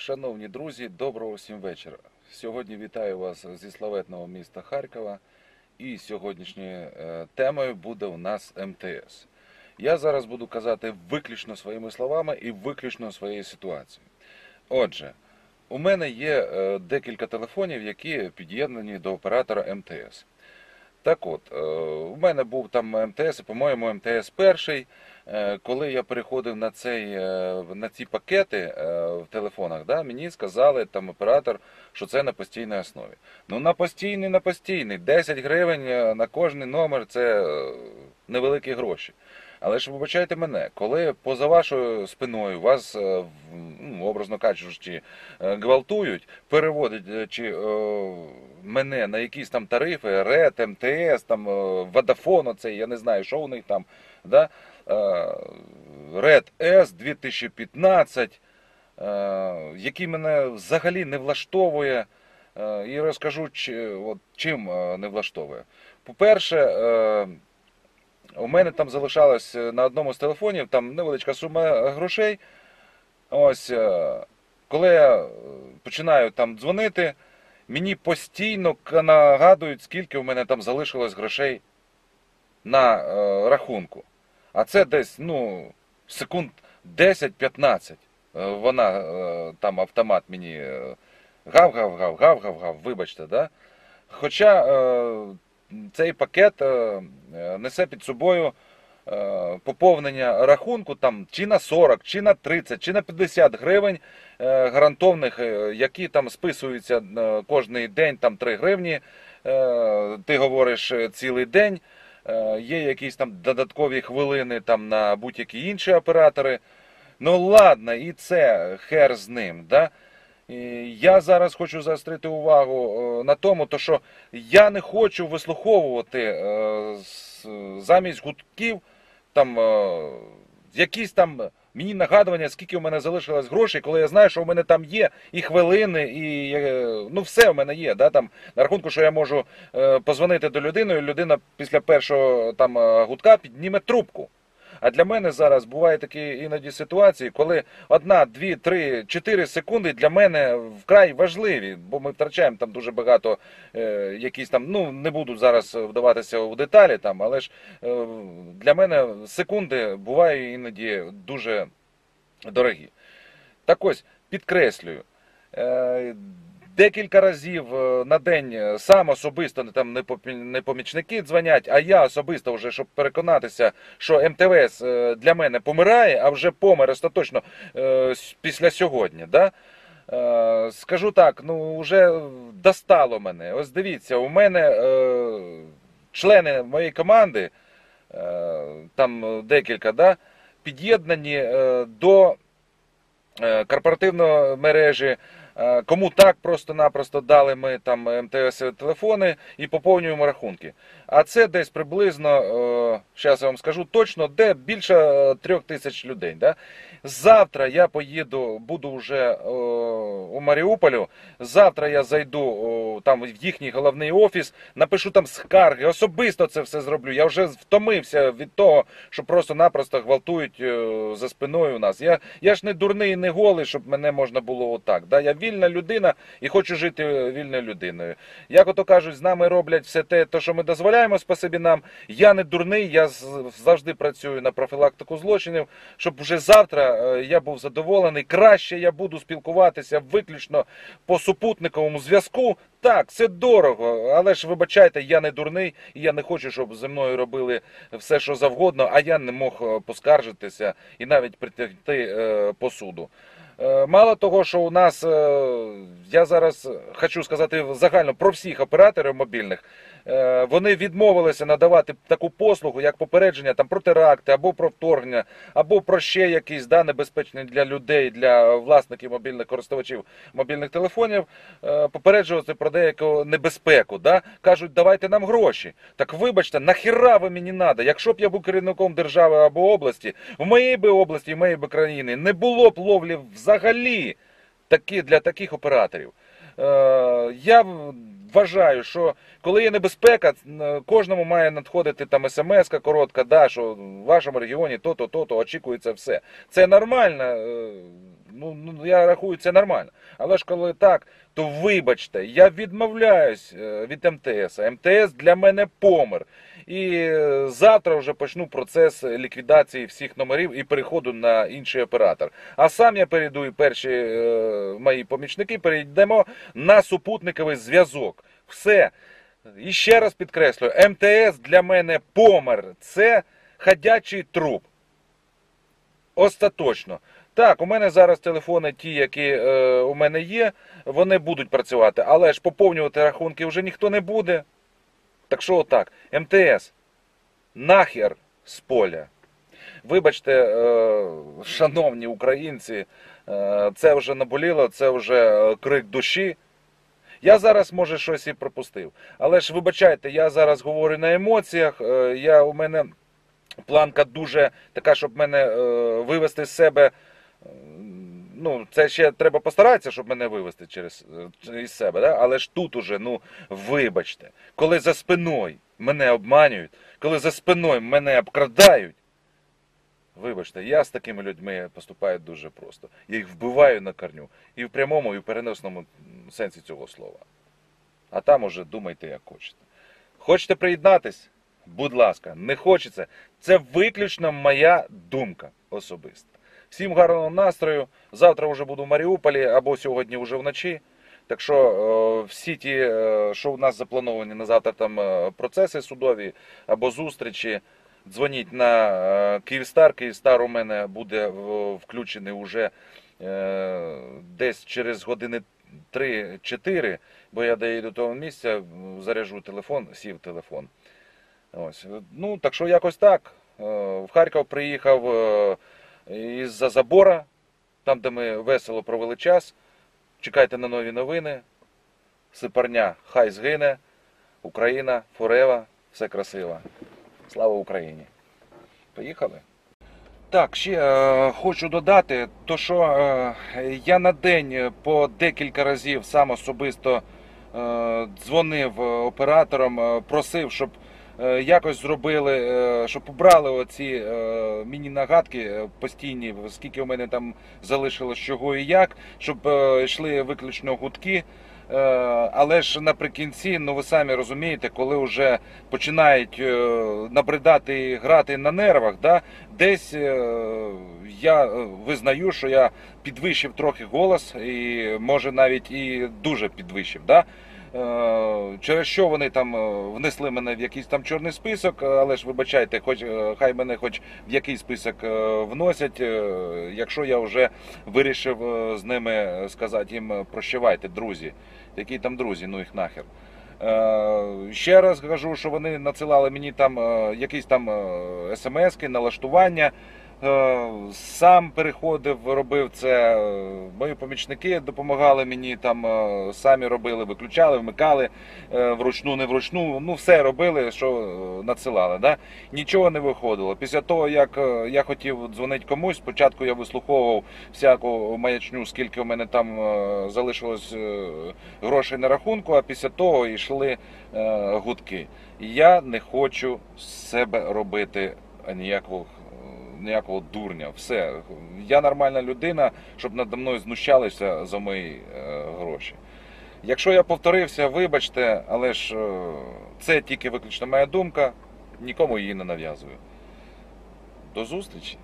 Шановні друзі, доброго всім вечора. Сьогодні вітаю вас зі славетного міста Харкова. І сьогоднішньою е, темою буде у нас МТС. Я зараз буду казати виключно своїми словами і виключно своєю ситуацією. Отже, у мене є е, декілька телефонів, які під'єднані до оператора МТС. Так от, е, у мене був там МТС, по-моєму, МТС перший. Е, Коли я переходив на, цей, е, на ці пакети е, в телефонах, да, мені сказали там оператор, що це на постійній основі. Ну, на постійний, на постійний. 10 гривень е, на кожний номер це е, невеликі гроші. Але ж вибачайте мене, коли поза вашою спиною вас, е, ну, образно кажучи, е, гвалтують, переводять е, чи е, мене на якісь там тарифи, РЕТ, МТС, там Водафон, оцей, я не знаю, що у них там, да? РЕД С 2015, е, який мене взагалі не влаштовує. І розкажу, чим не влаштовує. По-перше, у мене там залишалось е, на одному з телефонів там невеличка сума грошей. Ось, е, коли я е, починаю там дзвонити, мені постійно нагадують, скільки у мене там залишилось грошей на е, рахунку. А це десь, ну, секунд 10-15. Е, Вона е, там автомат мені е, гав-гав-гав, гав-гав-гав, вибачте, да? Хоча е, цей пакет е, е, несе під собою е, поповнення рахунку там чи на 40, чи на 30, чи на 50 гривень гарантовних, які там списуються кожний день, там 3 гривні. Ти говориш цілий день. Є якісь там додаткові хвилини там на будь-які інші оператори. Ну ладно, і це хер з ним. Да? Я зараз хочу заострити увагу е, на тому, то що я не хочу вислуховувати е, замість гудків там е, якісь там мені нагадування, скільки у мене залишилось грошей, коли я знаю, що у мене там є і хвилини, і ну все у мене є. Да, там, на рахунку, що я можу позвонити до людини, і людина після першого там гудка підніме трубку. А для мене зараз бувають такі іноді ситуації, коли одна, дві, три, чотири секунди для мене вкрай важливі, бо ми втрачаємо там дуже багато е, якісь там. Ну не буду зараз вдаватися в деталі там, але ж е, для мене секунди бувають іноді дуже дорогі. Так ось підкреслюю. Е, Декілька разів е, на день е, сам особисто там не помічники дзвонять, а я особисто вже, щоб переконатися, що МТВС е, для мене помирає, а вже помер остаточно після сьогодні. Да? Скажу так, ну вже достало мене. Ось дивіться, у мене члени моєї команди, там декілька, да, під'єднані до корпоративної мережі. Е, Кому так просто-напросто дали ми там МТС телефони і поповнюємо рахунки. А це десь приблизно, зараз я вам скажу точно, де більше е, трьох тисяч людей. Да? Завтра я поїду, буду вже е, у Маріуполю. Завтра я зайду там в їхній головний офіс, напишу там скарги, особисто це все зроблю. Я вже втомився від того, що просто-напросто гвалтують е, за спиною у нас. Я, я ж не дурний, не голий, щоб мене можна було отак. Да? Я вільна людина і хочу жити е, вільною людиною. Як ото кажуть, з нами роблять все те, то, що ми дозволяємо, спасибі нам. Я не дурний, я завжди працюю на профілактику злочинів, щоб вже завтра е, я був задоволений. Краще я буду спілкуватися виключно по супутниковому зв'язку. Так, це дорого, але ж вибачайте, я не дурний, і я не хочу, щоб зі мною робили все, що завгодно, а я не мог е, поскаржитися і навіть притягти е, по. Е, Мало того, що у нас, е, я зараз хочу сказати загально про всіх операторів мобільних, вони відмовилися надавати таку послугу, як попередження там, про теракти, або про вторгнення, або про ще якісь да, небезпечні для людей, для власників мобільних користувачів мобільних телефонів, е, попереджувати про деяку небезпеку. Да? Кажуть, давайте нам гроші. Так вибачте, нахіра ви мені надо? Якщо б я був керівником держави або області, в моїй би області, в моїй би країні не було б ловлі взагалі такі, для таких операторів. Е, я вважаю, що коли є небезпека, кожному має надходити там смс коротка, да, що в вашому регіоні то-то, то-то, очікується все. Це нормально. е, Ну, ну я рахую, це нормально. Але ж коли так, то вибачте, я відмовляюсь е, від МТС. МТС для мене помер. І завтра вже почну процес ліквідації всіх номерів і переходу на інший оператор. А сам я перейду і перші е, мої помічники перейдемо на супутниковий зв'язок. Все. І ще раз підкреслюю, МТС для мене помер. Це ходячий труп. Остаточно. Так, у мене зараз телефони, ті, які е, у мене є, вони будуть працювати, але ж поповнювати рахунки вже ніхто не буде. Так що отак, МТС, нахер з поля. Вибачте, е, шановні українці, е, це вже наболіло, це вже е, крик душі. Я зараз, може, щось і пропустив. Але ж вибачайте, я зараз говорю на емоціях. Я, у мене планка дуже така, щоб мене вивести з себе. Ну, це ще треба постаратися, щоб мене вивести через е, із себе. Да? Але ж тут уже, ну, вибачте, коли за спиною мене обманюють, коли за спиною мене обкрадають. Вибачте, я з такими людьми поступаю дуже просто. Я їх вбиваю на корню. І в прямому, і в переносному сенсі цього слова. А там уже думайте, як хочете. Хочете приєднатись? Будь ласка, не хочеться. Це виключно моя думка особиста. Всім гарного настрою. Завтра вже буду в Маріуполі або сьогодні вже вночі. Так що е, всі ті, е, що в нас заплановані на завтра там е, процеси судові або зустрічі, дзвоніть на Київстар. Київстар у мене буде включений уже десь через години 3-4, бо я доїду до того місця, м, заряджу телефон, сів телефон. Ось. Ну, так що якось так. В Харків приїхав із-за забора, там, де ми весело провели час. Чекайте на нові новини. Сипарня хай згине. Україна, Форева, все красиво. Слава Україні! Поїхали. Так, ще е, хочу додати, то що е, я на день по декілька разів сам особисто е, дзвонив е, операторам, е, просив, щоб е, якось зробили, е, щоб убрали оці е, міні-нагадки е, постійні, скільки у мене там залишилось чого і як, щоб е, йшли виключно гудки. Е, Але ж наприкінці, ну ви самі розумієте, коли вже починають е, набридати і грати на нервах, да, десь е, я е, визнаю, що я підвищив трохи голос, і може навіть і дуже підвищив. Да? Е, Через що вони там е, внесли мене в якийсь там чорний список, але ж вибачайте, хоч е, хай мене хоч в який список вносять, якщо я вже вирішив з ними сказати їм прощавайте, друзі. Які там друзі, ну їх нахер. Ще раз кажу, що вони надсилали мені там якісь там смски, налаштування. Е, Сам переходив, робив це. е, Мої помічники допомагали мені там, е, самі робили, виключали, вмикали вручну, не вручну. Ну, все робили, що надсилали. Да? Нічого не виходило. Після того, як я хотів дзвонити комусь, спочатку я вислуховував всяку маячню, скільки у мене там залишилось грошей на рахунку, а після того йшли гудки. Я не хочу з себе робити ніякого, ніякого дурня. Все. Я нормальна людина, щоб надо мною знущалися за мої е, гроші. Якщо я повторився, вибачте, але ж е, це тільки виключно моя думка, нікому її не нав'язую. До зустрічі!